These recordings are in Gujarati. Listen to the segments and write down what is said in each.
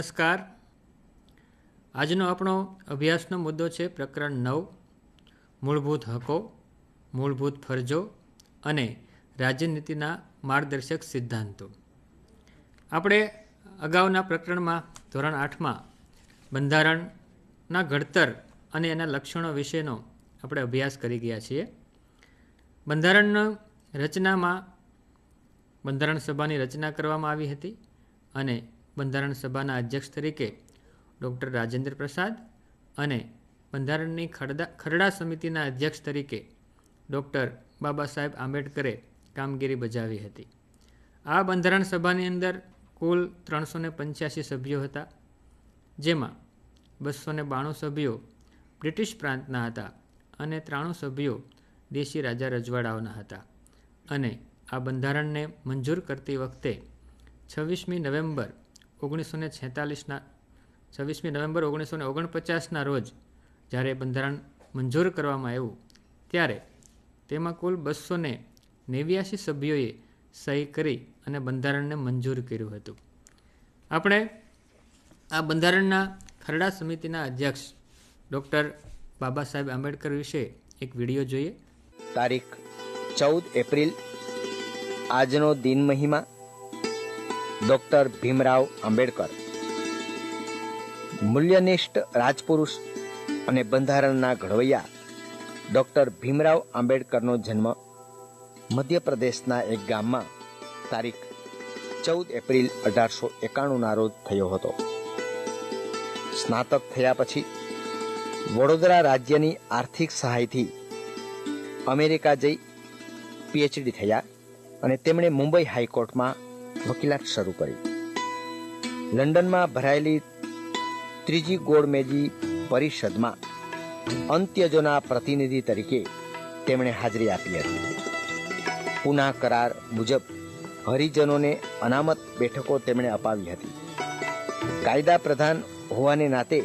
નમસ્કાર. આજનો આપણો અભ્યાસનો મુદ્દો છે પ્રકરણ નવ, મૂળભૂત હકો, મૂળભૂત ફરજો અને રાજ્યનીતિના માર્ગદર્શક સિદ્ધાંતો. આપણે અગાઉના પ્રકરણમાં ધોરણ આઠમાં બંધારણના ઘડતર અને એના લક્ષણો વિશેનો આપણે અભ્યાસ કરી ગયા છીએ. બંધારણના રચનામાં બંધારણ સભાની રચના કરવામાં આવી હતી અને બંધારણ સભાના અધ્યક્ષ તરીકે ડૉક્ટર રાજેન્દ્ર પ્રસાદ અને બંધારણની ખરડા ખરડા સમિતિના અધ્યક્ષ તરીકે ડૉક્ટર બાબા સાહેબ આંબેડકરે કામગીરી બજાવી હતી. આ બંધારણ સભાની અંદર કુલ ત્રણસો ને પંચ્યાસી સભ્યો હતા, જેમાં બસો ને બાણું સભ્યો બ્રિટિશ પ્રાંતના હતા અને ત્રાણું સભ્યો દેશી રાજા રજવાડાઓના હતા અને આ બંધારણને મંજૂર કરતી વખતે છવ્વીસમી નવેમ્બર ઓગણીસો ને છેતાલીસના, છવ્વીસમી નવેમ્બર ઓગણીસો ને ઓગણપચાસના રોજ જ્યારે બંધારણ મંજૂર કરવામાં આવ્યું, ત્યારે તેમાં કુલ બસો ને નેવ્યાસી સભ્યોએ સહી કરી અને બંધારણને મંજૂર કર્યું હતું. આપણે આ બંધારણના ખરડા સમિતિના અધ્યક્ષ ડૉક્ટર બાબા સાહેબ આંબેડકર વિશે એક વીડિયો જોઈએ. તારીખ ચૌદ એપ્રિલ, આજનો દિન મહિમા. ડોક્ટર ભીમરાવ આંબેડકર. મૂલ્યનિષ્ઠ રાજપુરુષ અને બંધારણના ઘડવૈયા ડોક્ટર ભીમરાવ આંબેડકરનો જન્મ મધ્યપ્રદેશના એક ગામમાં તારીખ ચૌદ એપ્રિલ અઢારસો એકાણુંના રોજ થયો હતો. સ્નાતક થયા પછી વડોદરા રાજ્યની આર્થિક સહાયથી અમેરિકા જઈ પીએચડી થયા અને તેમણે મુંબઈ હાઈકોર્ટમાં વકીલાત શરૂ કરી. લંડનમાં ભરાયેલી ત્રીજી ગોળમેજી પરિષદમાં અંત્યજોના પ્રતિનિધિ તરીકે તેમણે હાજરી આપી હતી. પુના કરાર મુજબ હરિજનોને અનામત બેઠકો તેમણે અપાવી હતી. કાયદા પ્રધાન હોવાને નાતે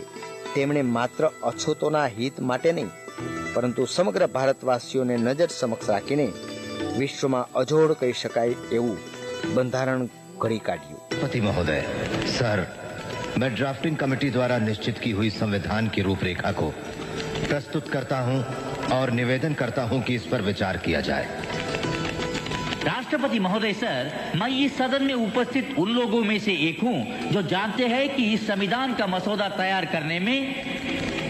તેમણે માત્ર અછૂતોના હિત માટે નહીં, પરંતુ સમગ્ર ભારતવાસીઓને નજર સમક્ષ રાખીને વિશ્વમાં અજોડ કહી શકાય એવું બંધારણ ઘડી કાઢ્યું पति महोदय सर मैं ड्राफ्टिंग कमेटी द्वारा निश्चित की हुई संविधान की रूपरेखा को प्रस्तुत करता हूं और निवेदन करता हूं कि इस पर विचार किया जाए राष्ट्रपति महोदय सर मैं इस सदन में उपस्थित उन लोगों में से एक हूं जो जानते हैं कि इस संविधान का मसौदा तैयार करने में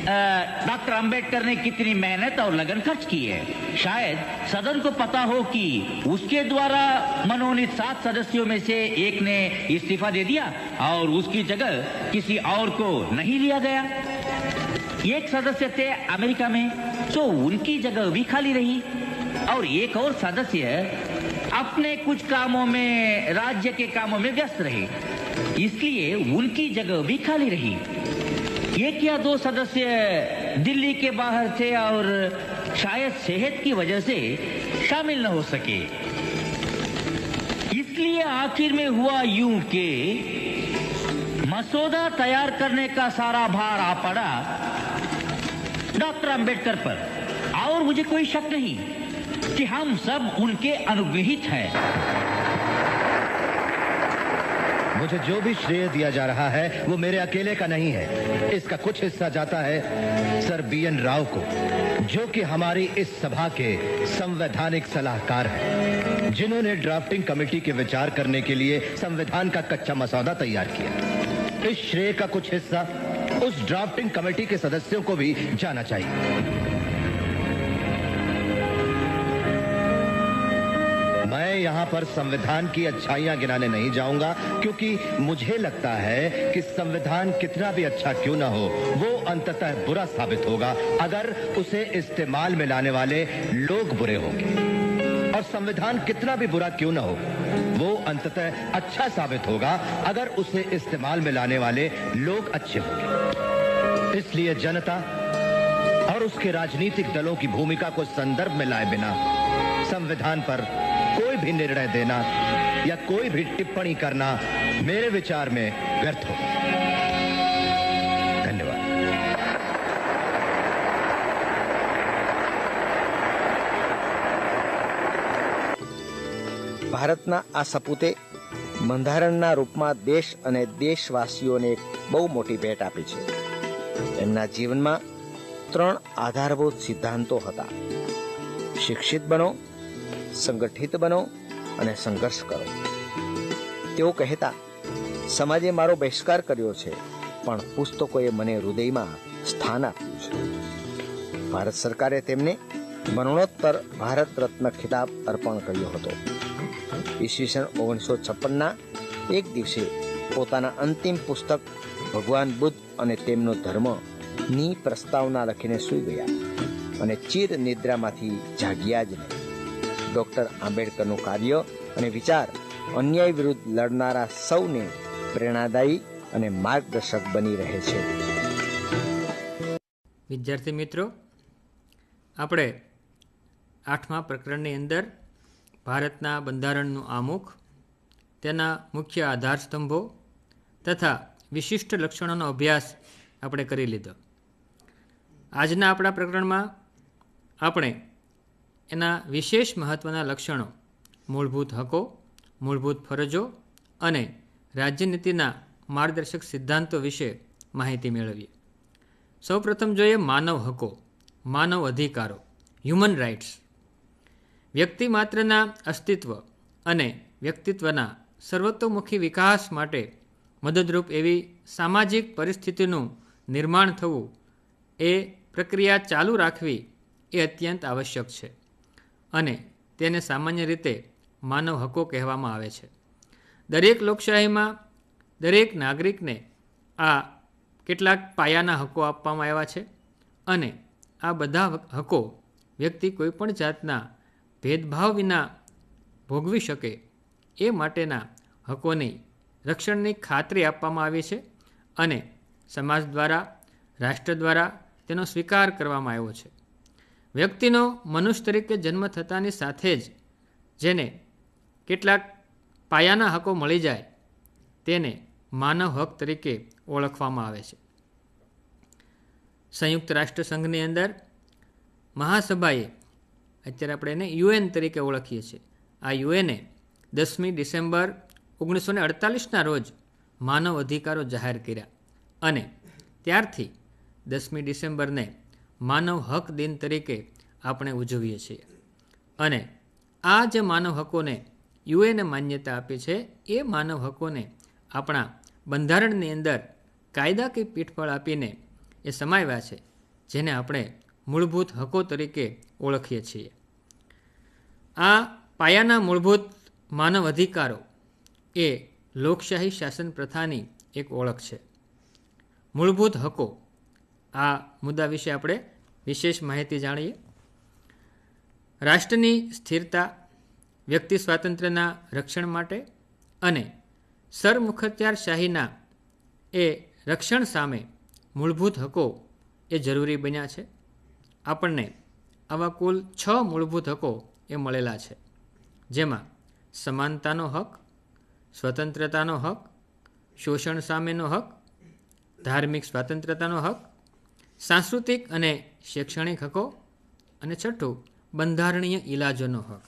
डॉक्टर अंबेडकर ने कितनी मेहनत और लगन खर्च की है। शायद सदन को पता हो कि उसके द्वारा मनोनीत सात सदस्यों में से एक ने इस्तीफा दे दिया और उसकी जगह किसी और को नहीं लिया गया। एक सदस्य थे अमेरिका में तो उनकी जगह भी खाली रही। और एक और सदस्य अपने कुछ कामों में, राज्य के कामों में व्यस्त रहे। इसलिए उनकी जगह भी खाली रही। या दो सदस्य दिल्ली के बाहर थे और शायद सेहत की वजह से शामिल न हो सके? इसलिए आखिर में हुआ यूँ कि मसौदा तैयार करने का सारा भार आ पड़ा डॉक्टर अंबेडकर पर। और मुझे कोई शक नहीं कि हम सब उनके अनुग्रहित हैं। मुझे जो भी श्रेय दिया जा रहा है, वो मेरे अकेले का नहीं है। इसका कुछ हिस्सा जाता है सर बी एन राव को, जो कि हमारी इस सभा के संवैधानिक सलाहकार हैं, जिन्होंने ड्राफ्टिंग कमेटी के विचार करने के लिए संविधान का कच्चा मसौदा तैयार किया। इस श्रेय का कुछ हिस्सा उस ड्राफ्टिंग कमेटी के सदस्यों को भी जाना चाहिए। यहाँ पर संविधान की अच्छाइयाँ गिनाने नहीं जाऊँगा, क्योंकि मुझे लगता है कि संविधान कितना भी अच्छा क्यों ना हो, वो अंततः बुरा साबित होगा, अगर उसे इस्तेमाल में लाने वाले लोग बुरे होंगे। और संविधान कितना भी बुरा क्यों ना हो, वो अंततः अच्छा साबित होगा, अगर उसे इस्तेमाल में लाने वाले लोग अच्छे होंगे। इसलिए जनता और उसके राजनीतिक दलों की भूमिका को संदर्भ में लाए बिना संविधान पर कोई भी निर्णय देना या कोई भी टिप्पणी करना मेरे विचार में व्यर्थ हो धन्यवाद ભારતના આ સપૂતે બંધારણના રૂપમાં દેશ અને દેશવાસીઓને એક બહુ મોટી ભેટ આપી છે એમના જીવનમાં ત્રણ આધારભૂત સિદ્ધાંતો હતા શિક્ષિત બનો સંગઠિત બનો અને સંઘર્ષ કરો. તેઓ કહેતા, સમાજે મારો બહિષ્કાર કર્યો છે, પણ પુસ્તકોએ મને હૃદયમાં સ્થાન આપ્યું છે. ભારત સરકારે તેમને મરણોત્તર ભારત રત્ન ખિતાબ અર્પણ કર્યો હતો. ઈસવીસન ઓગણીસો છપ્પનના એક દિવસે પોતાના અંતિમ પુસ્તક ભગવાન બુદ્ધ અને તેમનો ધર્મની પ્રસ્તાવના લખીને સૂઈ ગયા અને ચીર નિદ્રામાંથી જાગ્યા જ નહીં. ડોક્ટર આંબેડકરનું કાર્ય અને વિચાર અન્યાય વિરુદ્ધ લડનારા સૌને પ્રેરણાદાયી અને માર્ગદર્શક બની રહે છે. વિદ્યાર્થી મિત્રો, આપણે આઠમા પ્રકરણની અંદર ભારતના બંધારણનું આમુખ, તેના મુખ્ય આધાર સ્તંભો તથા વિશિષ્ટ લક્ષણોનો અભ્યાસ આપણે કરી લીધો. આજના આપણા પ્રકરણમાં આપણે એના વિશેષ મહત્ત્વના લક્ષણો મૂળભૂત હકો, મૂળભૂત ફરજો અને રાજ્યનીતિના માર્ગદર્શક સિદ્ધાંતો વિશે માહિતી મેળવીએ. સૌપ્રથમ જોઈએ માનવ હકો, માનવ અધિકારો હ્યુમન રાઇટ્સ વ્યક્તિ માત્રના અસ્તિત્વ અને વ્યક્તિત્વના સર્વતોમુખી વિકાસ માટે મદદરૂપ એવી સામાજિક પરિસ્થિતિનું નિર્માણ થવું એ પ્રક્રિયા ચાલુ રાખવી એ અત્યંત આવશ્યક છે. અને તેને સામાન્ય રીતે માનવ હકો કહેવામાં આવે છે. દરેક લોકશાહીમાં દરેક નાગરિકને આ કેટલાક પાયાના હકો આપવામાં આવ્યા છે અને આ બધા હકો વ્યક્તિ કોઈપણ જાતના ભેદભાવ વિના ભોગવી શકે એ માટેના હકોની રક્ષણની ખાતરી આપવામાં આવી છે અને સમાજ દ્વારા, રાષ્ટ્ર દ્વારા તેનો સ્વીકાર કરવામાં આવ્યો છે. વ્યક્તિનો મનુષ્ય તરીકે જન્મ થતાની સાથે જ જેને કેટલાક પાયાના હકો મળી જાય, તેને માનવ હક તરીકે ઓળખવામાં આવે છે. સંયુક્ત રાષ્ટ્રસંઘની અંદર મહાસભાએ અત્યારે આપણે એને યુએન તરીકે ઓળખીએ છીએ. આ યુએને દસમી ડિસેમ્બર ઓગણીસો ને અડતાલીસના રોજ માનવ અધિકારો જાહેર કર્યા અને ત્યારથી દસમી ડિસેમ્બરને માનવ હક દિન તરીકે આપણે ઉજવીએ છીએ. અને આ જે માનવ હકોને યુએને માન્યતા આપી છે, એ માનવ હકોને આપણા બંધારણની અંદર કાયદાકીય પીઠફળ આપીને એ સમાવ્યા છે, જેને આપણે મૂળભૂત હકો તરીકે ઓળખીએ છીએ. આ પાયાના મૂળભૂત માનવ અધિકારો એ લોકશાહી શાસન પ્રથાની એક ઓળખ છે. મૂળભૂત હકો આ મુદ્દા વિશે આપણે વિશેષ માહિતી જાણીએ. રાષ્ટ્રની સ્થિરતા, વ્યક્તિ સ્વાતંત્ર્યના રક્ષણ માટે અને સરમુખત્યારશાહીના એ રક્ષણ સામે મૂળભૂત હકો એ જરૂરી બન્યા છે. આપણને આવા કુલ છ મૂળભૂત હકો એ મળેલા છે. જેમાં સમાનતાનો હક, સ્વતંત્રતાનો હક, શોષણ સામેનો હક, ધાર્મિક સ્વાતંત્રતાનો હક, સાંસ્કૃતિક અને શૈક્ષણિક હકો અને છઠ્ઠું, બંધારણીય ઇલાજોનો હક.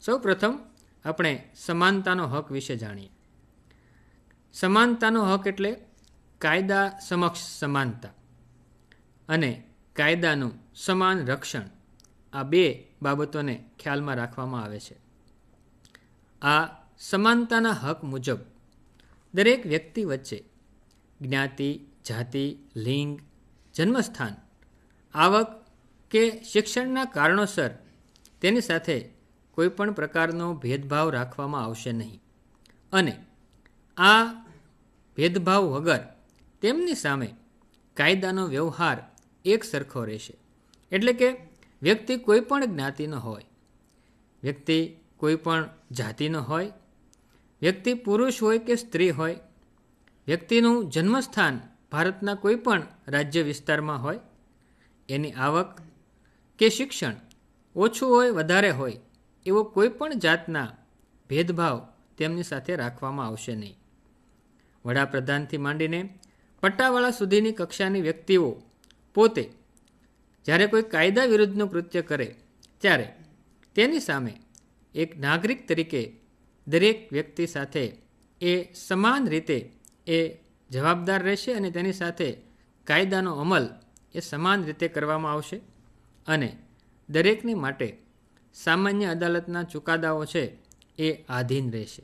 સૌ પ્રથમ આપણે સમાનતાનો હક વિશે જાણીએ. સમાનતાનો હક એટલે કાયદા સમક્ષ સમાનતા અને કાયદાનું સમાન રક્ષણ. આ બે બાબતોને ખ્યાલમાં રાખવામાં આવે છે. આ સમાનતાના હક મુજબ દરેક વ્યક્તિ વચ્ચે જ્ઞાતિ, જાતિ, લિંગ, જન્મસ્થાન આવક કે શિક્ષણના કારણોસર તેની સાથે કોઈપણ પ્રકારનો ભેદભાવ રાખવામાં આવશે નહીં. અને આ ભેદભાવ વગર તેમની સામે કાયદાનો વ્યવહાર એક સરખો રહેશે. એટલે કે વ્યક્તિ કોઈ પણ જ્ઞાતિનો હોય, વ્યક્તિ કોઈપણ જાતિનો હોય, વ્યક્તિ પુરુષ હોય કે સ્ત્રી હોય, વ્યક્તિનું જન્મસ્થાન ભારતના કોઈ પણ રાજ્ય વિસ્તારમાં હોય એની આવક કે શિક્ષણ ઓછું હોય, વધારે હોય, એવો કોઈ પણ જાતના ભેદભાવ તેમની સાથે રાખવામાં આવશે નહીં. વડાપ્રધાનથી માંડીને પટ્ટાવાળા સુધીની કક્ષાની વ્યક્તિઓ પોતે જ્યારે કોઈ કાયદા વિરુદ્ધનું કૃત્ય કરે, ત્યારે તેની સામે એક નાગરિક તરીકે દરેક વ્યક્તિ સાથે એ સમાન રીતે એ જવાબદાર રહેશે અને તેની સાથે કાયદાનો અમલ એ સમાન રીતે કરવામાં આવશે અને દરેકને માટે સામાન્ય અદાલતના ચુકાદાઓ છે એ આધીન રહેશે.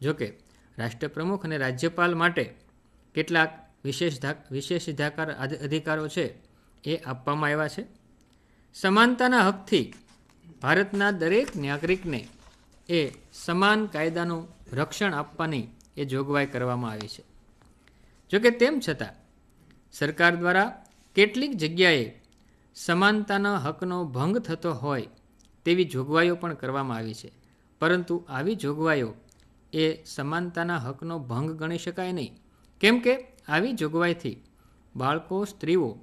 જોકે રાષ્ટ્રપ્રમુખ અને રાજ્યપાલ માટે કેટલાક વિશેષ વિશેષાધિકાર અધિકારો છે એ આપવામાં આવ્યા છે. સમાનતાના હકથી ભારતના દરેક નાગરિકને એ સમાન કાયદાનું રક્ષણ આપવાની એ જોગવાઈ કરવામાં આવી છે. જોકે તેમ છતાં સરકાર દ્વારા કેટલીક જગ્યાએ સમાનતાના હકનો ભંગ થતો હોય તેવી જોગવાઈઓ પણ કરવામાં આવી છે. પરંતુ આવી જોગવાઈઓ એ સમાનતાના હકનો ભંગ ગણી શકાય નહીં. કેમ કે આવી જોગવાઈથી બાળકો, સ્ત્રીઓ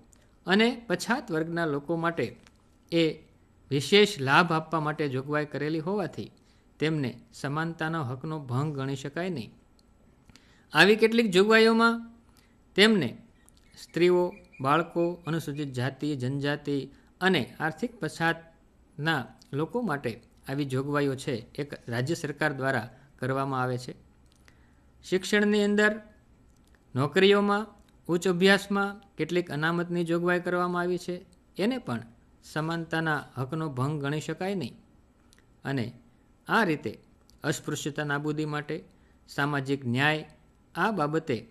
અને પછાત વર્ગના લોકો માટે એ વિશેષ લાભ આપવા માટે જોગવાઈ કરેલી હોવાથી તેમને સમાનતાનો હકનો ભંગ ગણી શકાય નહીં. આવી કેટલીક જોગવાઈઓમાં તેમને સ્ત્રીઓ બાળકો, અનુસૂચિત જાતિ, જનજાતિ અને આર્થિક પછાતના લોકો માટે આવી જોગવાઈઓ છે, એક રાજ્ય સરકાર દ્વારા કરવામાં આવે છે. શિક્ષણની અંદર નોકરીઓમાં, ઉચ્ચ અભ્યાસમાં કેટલીક અનામતની જોગવાઈ કરવામાં આવી છે. એને પણ સમાનતાના હકનો ભંગ ગણી શકાય નહીં. અને આ રીતે અસ્પૃશ્યતા નાબૂદી માટે સામાજિક ન્યાય આ બાબતે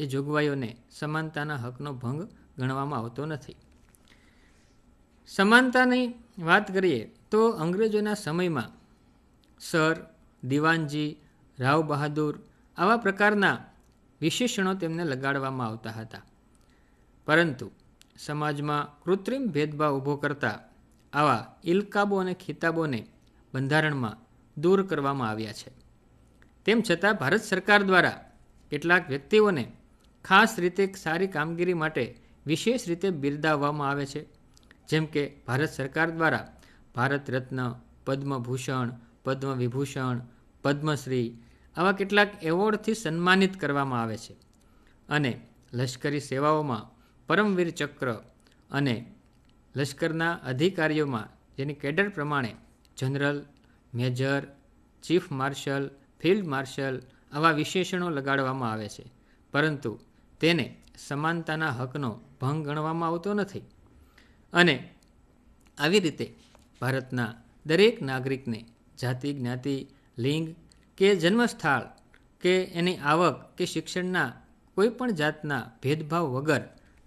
એ જોગવાઈઓને સમાનતાના હકનો ભંગ ગણવામાં આવતો નથી. સમાનતાની વાત કરીએ તો અંગ્રેજોના સમયમાં સર, દિવાનજી, રાવ બહાદુર આવા પ્રકારના વિશેષણો તેમને લગાડવામાં આવતા હતા. પરંતુ સમાજમાં કૃત્રિમ ભેદભાવ ઊભો કરતા આવા ઇલકાબો અને ખિતાબોને બંધારણમાં દૂર કરવામાં આવ્યા છે. તેમ છતાં ભારત સરકાર દ્વારા કેટલાક વ્યક્તિઓને ખાસ રીતે સારી કામગીરી માટે વિશેષ રીતે બિરદાવવામાં આવે છે. જેમ કે ભારત સરકાર દ્વારા ભારત રત્ન, પદ્મભૂષણ પદ્મ વિભૂષણ પદ્મશ્રી આવા કેટલાક એવોર્ડથી સન્માનિત કરવામાં આવે છે. અને લશ્કરી સેવાઓમાં પરમવીર ચક્ર અને લશ્કરના અધિકારીઓમાં જેની કેડર પ્રમાણે general, major, chief marshal, field marshal આવા વિશેષણો લગાડવામાં આવે છે. પરંતુ તેને સમાનતાના હકનો ભંગ ગણવામાં આવતો નથી. અને આવી રીતે ભારતના દરેક નાગરિકને જાતિ, જ્ઞાતિ, લિંગ કે જન્મસ્થળ કે એની આવક કે શિક્ષણના કોઈપણ જાતના ભેદભાવ વગર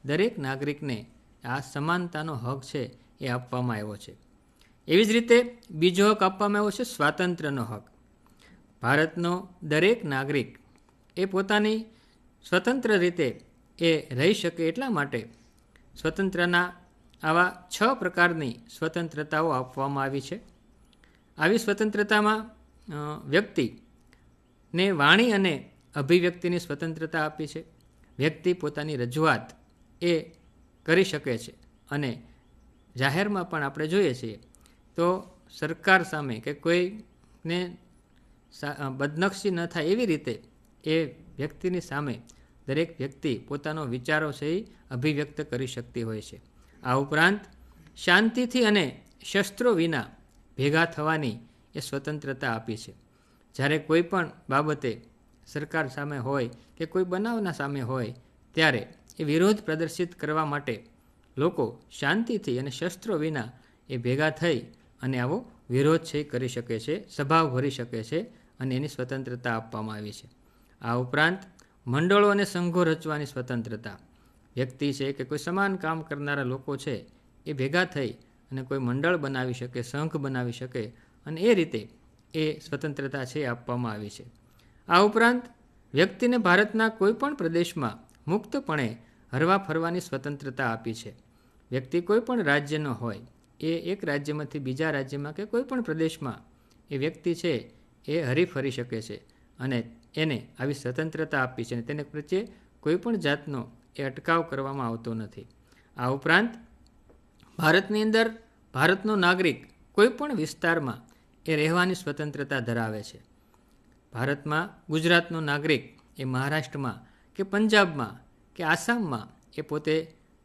દરેક નાગરિકને આ સમાનતાનો હક છે એ આપવામાં આવ્યો છે. એવી જ રીતે બીજો હક આપવામાં આવ્યો છે સ્વાતંત્ર્યનો હક. ભારતનો દરેક નાગરિક એ પોતાની સ્વતંત્ર રીતે એ રહી શકે એટલા માટે સ્વતંત્રના આવા છ પ્રકારની સ્વતંત્રતાઓ આપવામાં આવી છે. આવી સ્વતંત્રતામાં વ્યક્તિને વાણી અને અભિવ્યક્તિની સ્વતંત્રતા આપી છે. વ્યક્તિ પોતાની રજૂઆત એ કરી શકે છે અને જાહેરમાં પણ આપણે જોઈએ છીએ તો સરકાર સામે કે કોઈને બદનક્ષી ન થાય એવી રીતે એ વ્યક્તિની સામે દરેક વ્યક્તિ પોતાનો વિચારો છે અભિવ્યક્ત કરી શકતી હોય છે. આ ઉપરાંત, શાંતિથી અને શસ્ત્રો વિના ભેગા થવાની એ સ્વતંત્રતા આપી છે. જ્યારે કોઈ પણ બાબતે સરકાર સામે હોય કે કોઈ બનાવના સામે હોય, ત્યારે એ વિરોધ પ્રદર્શિત કરવા માટે લોકો શાંતિથી અને શસ્ત્રો વિના એ ભેગા થઈ અને આવો વિરોધ છે કરી શકે છે સભા ભરી શકે છે અને એની સ્વતંત્રતા આપવામાં આવી છે. આ ઉપરાંત મંડળો અને સંઘો રચવાની સ્વતંત્રતા. વ્યક્તિ છે કે કોઈ સમાન કામ કરનારા લોકો છે, એ ભેગા થઈ અને કોઈ મંડળ બનાવી શકે, સંઘ બનાવી શકે અને એ રીતે એ સ્વતંત્રતા છે આપવામાં આવી છે. આ ઉપરાંત વ્યક્તિને ભારતના કોઈપણ પ્રદેશમાં મુક્તપણે હરવા ફરવાની સ્વતંત્રતા આપી છે. વ્યક્તિ કોઈ પણ રાજ્યનો હોય, એ એક રાજ્યમાંથી બીજા રાજ્યમાં કે કોઈ પણ પ્રદેશમાં એ વ્યક્તિ છે એ હરી ફરી શકે છે અને એને આવી સ્વતંત્રતા આપી છે અને તેને પ્રત્યે કોઈપણ જાતનો એ અટકાવ કરવામાં આવતો નથી. આ ઉપરાંત, ભારતની અંદર ભારતનો નાગરિક કોઈપણ વિસ્તારમાં એ રહેવાની સ્વતંત્રતા ધરાવે છે. ભારતમાં ગુજરાતનો નાગરિક એ મહારાષ્ટ્રમાં કે પંજાબમાં કે આસામમાં એ પોતે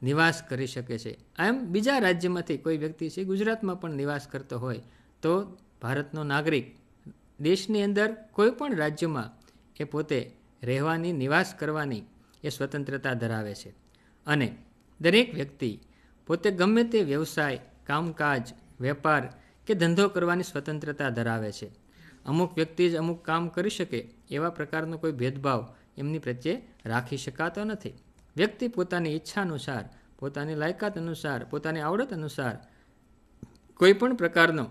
નિવાસ કરી શકે છે. એમ બીજા રાજ્યમાંથી કોઈ વ્યક્તિ છે, ગુજરાતમાં પણ નિવાસ કરતો હોય, તો ભારતનો નાગરિક દેશની અંદર કોઈપણ રાજ્યમાં એ પોતે રહેવાની, નિવાસ કરવાની એ સ્વતંત્રતા ધરાવે છે. અને દરેક વ્યક્તિ પોતે ગમે તે વ્યવસાય, કામકાજ, વેપાર કે ધંધો કરવાની સ્વતંત્રતા ધરાવે છે. અમુક વ્યક્તિ જ અમુક કામ કરી શકે એવા પ્રકારનો કોઈ ભેદભાવ એમની પ્રત્યે રાખી શકાતો નથી. વ્યક્તિ પોતાની ઈચ્છા અનુસાર, પોતાની લાયકાત અનુસાર, પોતાની આવડત અનુસાર કોઈપણ પ્રકારનો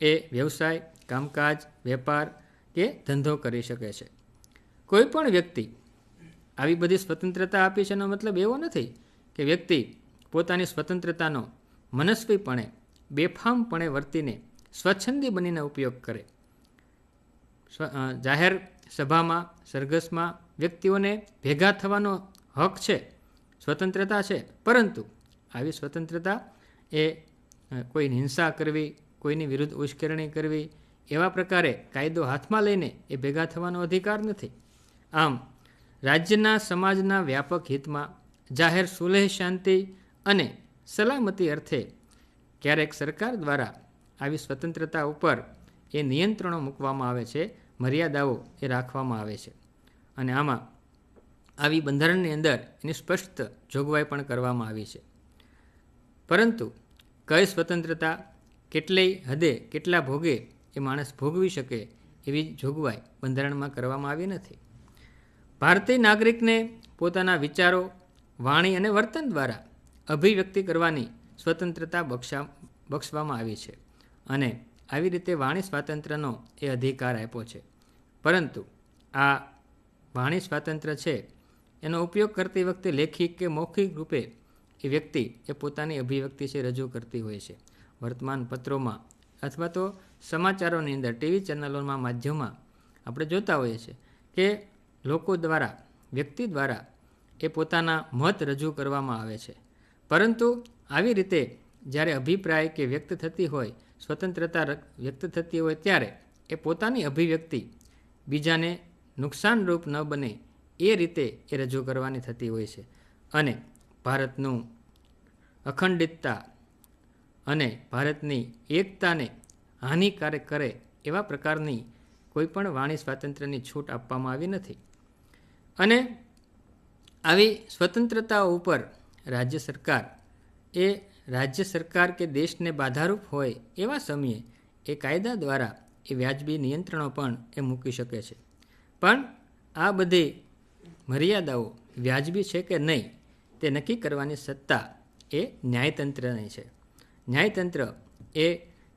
એ વ્યવસાય, કામકાજ, વેપાર કે ધંધો કરી શકે છે. કોઈ પણ વ્યક્તિ આવી બધી સ્વતંત્રતા આપી છે એનો મતલબ એવો નથી કે વ્યક્તિ પોતાની સ્વતંત્રતાનો મનસ્વીપણે, બેફામપણે વર્તીને સ્વચ્છંદી બનીને ઉપયોગ કરે. જાહેર સભામાં, સરઘસમાં વ્યક્તિઓને ભેગા થવાનો હક છે, સ્વતંત્રતા છે, પરંતુ આવી સ્વતંત્રતા એ કોઈની કોઈ હિંસા કરવી, કોઈની વિરુદ્ધ ઉશ્કેરણી કરવી એવા પ્રકારે કાયદો હાથમાં લઈને એ ભેગા થવાનો અધિકાર નથી. આમ, રાજ્યના સમાજના વ્યાપક હિતમાં જાહેર સુલેહ શાંતિ અને સલામતી અર્થે ક્યારેક સરકાર દ્વારા આવી સ્વતંત્રતા ઉપર એ નિયંત્રણો મૂકવામાં આવે છે, મર્યાદાઓ એ રાખવામાં આવે છે. અને આમાં આવી બંધારણની અંદર એની સ્પષ્ટ જોગવાઈ પણ કરવામાં આવી છે. પરંતુ કઈ સ્વતંત્રતા કેટલી હદે કેટલા ભોગે એ માણસ ભોગવી શકે એવી જોગવાઈ બંધારણમાં કરવામાં આવી નથી. ભારતીય નાગરિકને પોતાના વિચારો, વાણી અને વર્તન દ્વારા અભિવ્યક્તિ કરવાની સ્વતંત્રતા બક્ષા, બક્ષવામાં આવી છે અને આવી રીતે વાણી સ્વાતંત્ર્યનો એ અધિકાર આપ્યો છે. પરંતુ આ વાણી સ્વાતંત્ર્ય છે, એનો ઉપયોગ કરતી વખતે લેખિક કે મૌખિક રૂપે એ વ્યક્તિ એ પોતાની અભિવ્યક્તિ છે રજૂ કરતી હોય છે. વર્તમાન પત્રોમાં અથવા તો સમાચારોની અંદર, ટીવી ચેનલોના માધ્યમમાં આપણે જોતા હોઈએ છીએ કે લોકો દ્વારા, વ્યક્તિ દ્વારા એ પોતાના મત રજૂ કરવામાં આવે છે. પરંતુ આવી રીતે જ્યારે અભિપ્રાય કે વ્યક્ત થતી હોય, સ્વતંત્રતા વ્યક્ત થતી હોય ત્યારે એ પોતાની અભિવ્યક્તિ બીજાને નુકસાનરૂપ ન બને એ રીતે એ રજૂ કરવાની થતી હોય છે. અને ભારતનું અખંડિતતા અને ભારતની એકતાને હાનિકારક કરે એવા પ્રકારની કોઈપણ વાણી સ્વાતંત્ર્યની છૂટ આપવામાં આવી નથી. અને આવી સ્વતંત્રતા ઉપર રાજ્ય સરકાર એ રાજ્ય સરકાર કે દેશને બાધારૂપ હોય એવા સમયે એ કાયદા દ્વારા એ વ્યાજબી નિયંત્રણો પણ એ મૂકી શકે છે. પણ આ બધી મર્યાદાઓ વ્યાજબી છે કે નહીં તે નક્કી કરવાની સત્તા એ ન્યાયતંત્રની છે. ન્યાયતંત્ર એ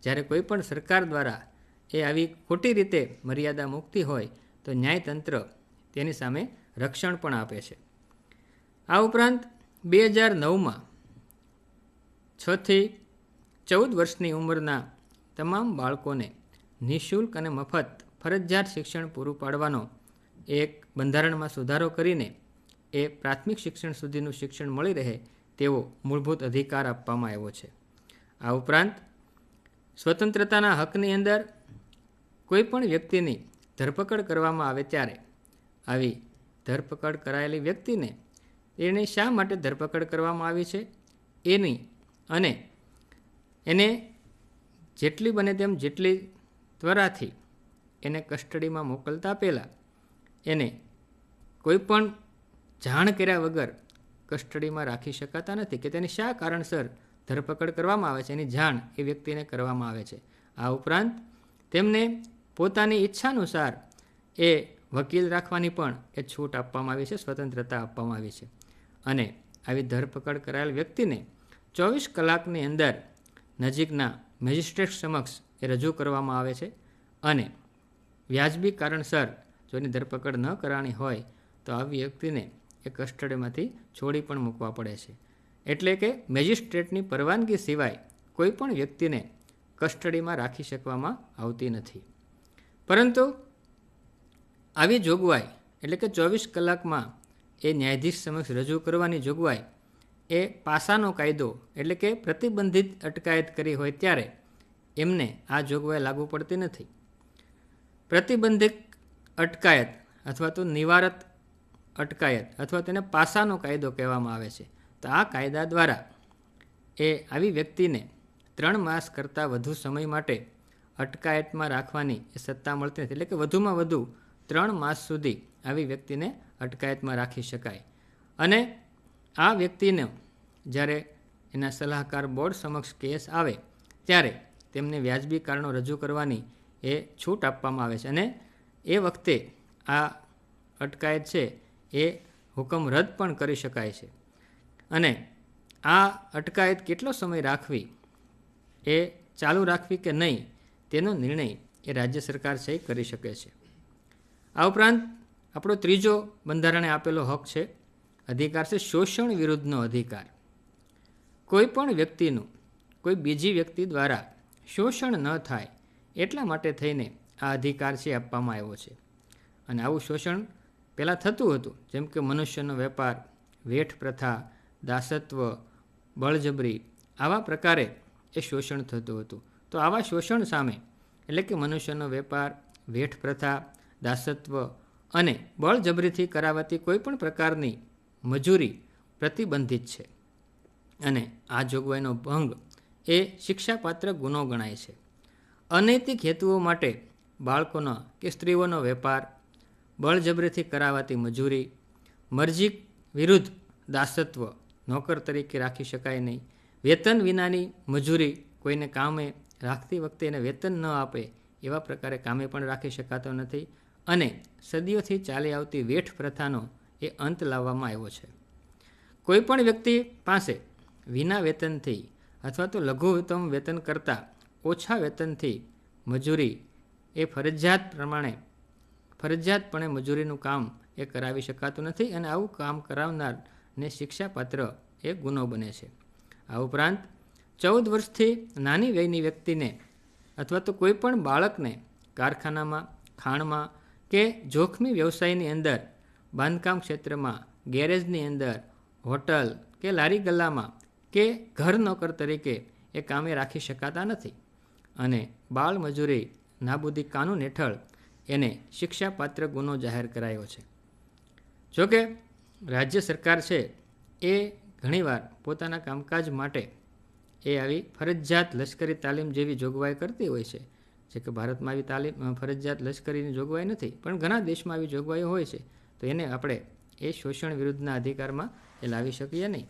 જ્યારે કોઈ પણ સરકાર દ્વારા એ આવી ખોટી રીતે મર્યાદા મૂકતી હોય તો ન્યાયતંત્ર તેની સામે રક્ષણ પણ આપે છે. આ ઉપરાંત બે હજાર નવમાં છથી ચૌદ વર્ષની ઉંમરના તમામ બાળકોને નિઃશુલ્ક અને મફત ફરજિયાત શિક્ષણ પૂરું પાડવાનો એક બંધારણમાં સુધારો કરીને એ પ્રાથમિક શિક્ષણ સુધીનું શિક્ષણ મળી રહે તેવો મૂળભૂત અધિકાર આપવામાં આવ્યો છે. આ ઉપરાંત સ્વતંત્રતાના હકની અંદર કોઈ પણ વ્યક્તિની ધરપકડ કરવામાં આવે ત્યારે આવી ધરપકડ કરાયેલી વ્યક્તિને એને શા માટે ધરપકડ કરવામાં આવી છે? એની અને એને જેટલી બને તેમ જેટલી ત્વરાથી એને કસ્ટડીમાં મોકલતા પહેલાં એને કોઈ પણ જાણ કર્યા વગર કસ્ટડીમાં રાખી શકાતા નથી કે તેની શા કારણસર ધરપકડ કરવામાં આવે છે. એની જાણ એ વ્યક્તિને કરવામાં આવે છે. આ ઉપરાંત તેમને પોતાની ઈચ્છાનુસાર એ વકીલ રાખવાની પણ એ છૂટ આપવામાં આવી છે, સ્વતંત્રતા આપવામાં આવી છે. અને આવી ધરપકડ કરાયેલ વ્યક્તિને ચોવીસ કલાકની અંદર નજીકના મેજિસ્ટ્રેટ સમક્ષ એ રજૂ કરવામાં આવે છે અને વ્યાજબી કારણસર જો એની ધરપકડ ન કરાણી હોય, તો આવી વ્યક્તિને એ કસ્ટડીમાંથી છોડી પણ મૂકવા પડે છે. એટલે કે મેજિસ્ટ્રેટની પરવાનગી સિવાય કોઈ પણ વ્યક્તિને કસ્ટડીમાં રાખી શકવામાં આવતી નથી. પરંતુ આવી જોગવાઈ, એટલે કે ચોવીસ કલાકમાં એ ન્યાયાધીશ સમક્ષ રજૂ કરવાની જોગવાઈ, એ પાસાનો કાયદો, એટલે કે પ્રતિબંધિત અટકાયત કરી હોય ત્યારે એમને આ જોગવાઈ લાગુ પડતી નથી. પ્રતિબંધિત અટકાયત અથવા તો નિવારત અટકાયત અથવા તેને પાસાનો કાયદો કહેવામાં આવે છે. તો આ કાયદા દ્વારા એ આવી વ્યક્તિને ત્રણ માસ કરતાં વધુ સમય માટે અટકાયતમાં રાખવાની સત્તા મળતી નથી. એટલે કે વધુમાં વધુ ત્રણ માસ સુધી આવી વ્યક્તિને અટકાયતમાં રાખી શકાય. અને આ વ્યક્તિને જ્યારે એના સલાહકાર બોર્ડ સમક્ષ કેસ આવે, ત્યારે તેમને વ્યાજબી કારણો રજૂ કરવાની એ છૂટ આપવામાં આવે છે. અને એ વખતે આ અટકાયત છે એ હુકમ રદ પણ કરી શકાય છે. અને આ અટકાયત કેટલો સમય રાખવી, એ ચાલુ રાખવી કે નહીં, તેનો નિર્ણય એ રાજ્ય સરકાર છે કરી શકે છે. આ ઉપરાંત આપણો ત્રીજો બંધારણે આપેલો હક છે, અધિકાર છે, શોષણ વિરુદ્ધનો અધિકાર. કોઈ પણ વ્યક્તિનું, કોઈ બીજી વ્યક્તિ દ્વારા શોષણ ન થાય એટલા માટે થઈને આ અધિકાર છે આપવામાં આવ્યો છે. અને આવું શોષણ પહેલાં થતું હતું, જેમ કે મનુષ્યનો વેપાર, વેઠ પ્રથા, દાસત્વ, બળજબરી, આવા પ્રકારે એ શોષણ થતું હતું. તો આવા શોષણ સામે, એટલે કે મનુષ્યનો વેપાર, વેઠ પ્રથા દાસત્વ અને બળજબરીથી કરાવાતી કોઈ પણ પ્રકારની મજૂરી પ્રતિબંધિત છે. અને આ જોગવાઈનો ભંગ એ શિક્ષાપાત્ર ગુનો ગણાય છે. અનૈતિક હેતુઓ માટે બાળકોનો કે સ્ત્રીઓનો વેપાર, બળજબરીથી કરાવાતી મજૂરી, મરજી વિરુદ્ધ દાસત્વ, નોકર તરીકે રાખી શકાય નહીં, વેતન વિનાની મજૂરી કોઈને કામે રાખતી વખતે એને વેતન ન આપે એવા પ્રકારે કામે પણ રાખી શકાતો નથી. અને સદીઓથી ચાલી આવતી વેઠ પ્રથાનો એ અંત લાવવામાં આવ્યો છે. કોઈપણ વ્યક્તિ પાસે વિના વેતનથી અથવા તો લઘુત્તમ વેતન કરતાં ઓછા વેતનથી મજૂરી એ ફરજિયાત પ્રમાણે, ફરજિયાતપણે મજૂરીનું કામ એ કરાવી શકાતું નથી અને આવું કામ કરાવનારને શિક્ષાપાત્ર એ ગુનો બને છે. આ ઉપરાંત ચૌદ વર્ષથી નાની વયની વ્યક્તિને અથવા તો કોઈ પણ બાળકને કારખાનામાં, ખાણમાં કે જોખમી વ્યવસાયની અંદર, બાંધકામ ક્ષેત્રમાં, ગેરેજની અંદર, હોટલ કે લારી ગલ્લામાં કે ઘર નોકર તરીકે એ કામે રાખી શકાતા નથી. અને બાળ મજૂરી નાબૂદી કાનૂન હેઠળ એને શિક્ષાપાત્ર ગુનો જાહેર કરાયો છે. જોકે, રાજ્ય સરકાર છે એ ઘણીવાર પોતાના કામકાજ માટે એ આવી ફરજિયાત લશ્કરી તાલીમ જેવી જોગવાઈ કરતી હોય છે. જે કે ભારતમાં આવી તાલીમ ફરજિયાત લશ્કરીની જોગવાઈ નથી, પણ ઘણા દેશમાં આવી જોગવાઈઓ હોય છે, તો એને આપણે એ શોષણ વિરુદ્ધના અધિકારમાં એ લાવી શકીએ નહીં.